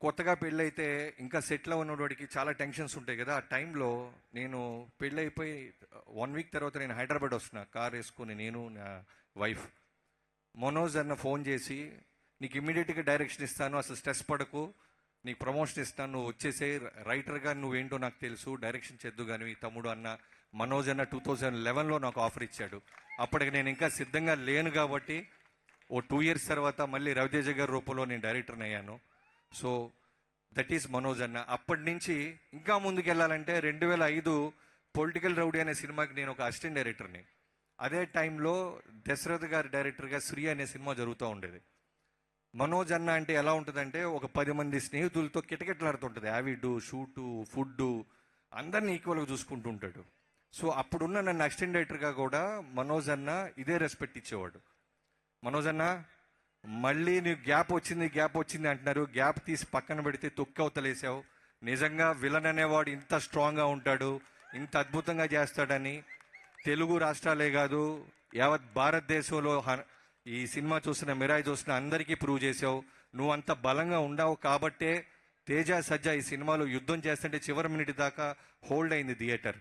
కొత్తగా పెళ్ళైతే ఇంకా సెటిల్ ఉన్నవాడికి చాలా టెన్షన్స్ ఉంటాయి కదా. ఆ టైంలో నేను పెళ్ళైపోయి వన్ వీక్ తర్వాత నేను హైదరాబాద్ వస్తున్నా. కార్ వేసుకొని నేను నా వైఫ్. మనోజ్ అన్న ఫోన్ చేసి నీకు ఇమ్మీడియట్గా డైరెక్షన్ ఇస్తాను అసలు స్ట్రెస్ పడకు. నీకు ప్రమోషన్ ఇస్తాను నువ్వు వచ్చేసే రైటర్గా నువ్వేంటో నాకు తెలుసు డైరెక్షన్ చేద్దు కానీ తమ్ముడు అన్న. మనోజ్ అన్న టూ థౌజండ్ లెవెన్లో నాకు ఆఫర్ ఇచ్చాడు. అప్పటికి నేను ఇంకా సిద్ధంగా లేను కాబట్టి ఓ టూ ఇయర్స్ తర్వాత మళ్ళీ రవితేజ గారి రూపంలో నేను డైరెక్టర్ని అయ్యాను. సో దట్ ఈస్ మనోజ్ అన్న అప్పటి నుంచి ఇంకా ముందుకు వెళ్ళాలంటే రెండు వేల ఐదు పొలిటికల్ రౌడీ అనే సినిమాకి నేను ఒక అసిస్టెంట్ డైరెక్టర్ని అదే టైంలో దశరథ్ గారి డైరెక్టర్గా శ్రీ అనే సినిమా జరుగుతూ ఉండేది. మనోజ్ అన్న అంటే ఎలా ఉంటుందంటే ఒక పది మంది స్నేహితులతో కిటకిటలాడుతుంటుంది. యావిడ్ షూటు ఫుడ్ అందరిని ఈక్వల్గా చూసుకుంటూ ఉంటాడు. సో అప్పుడున్న నన్ను అసిస్టెంట్ డైరెక్టర్గా కూడా మనోజ్ అన్న ఇదే రెస్పెక్ట్ ఇచ్చేవాడు. మనోజ్ అన్న మళ్ళీ నీకు గ్యాప్ వచ్చింది గ్యాప్ వచ్చింది అంటున్నారు. గ్యాప్ తీసి పక్కన పెడితే తొక్కి అవతలేసావు నిజంగా విలన్ అనేవాడు ఇంత స్ట్రాంగ్గా ఉంటాడు ఇంత అద్భుతంగా చేస్తాడని తెలుగు రాష్ట్రాలే కాదు యావత్ భారతదేశంలో హ- ఈ సినిమా చూసిన మిరాయి చూసిన అందరికీ ప్రూవ్ చేసావు. నువ్వు అంత బలంగా ఉండావు కాబట్టే తేజ సజ్జ ఈ సినిమాలో యుద్ధం చేస్తుంటే చివరి మినిట్ దాకా హోల్డ్ అయింది థియేటర్.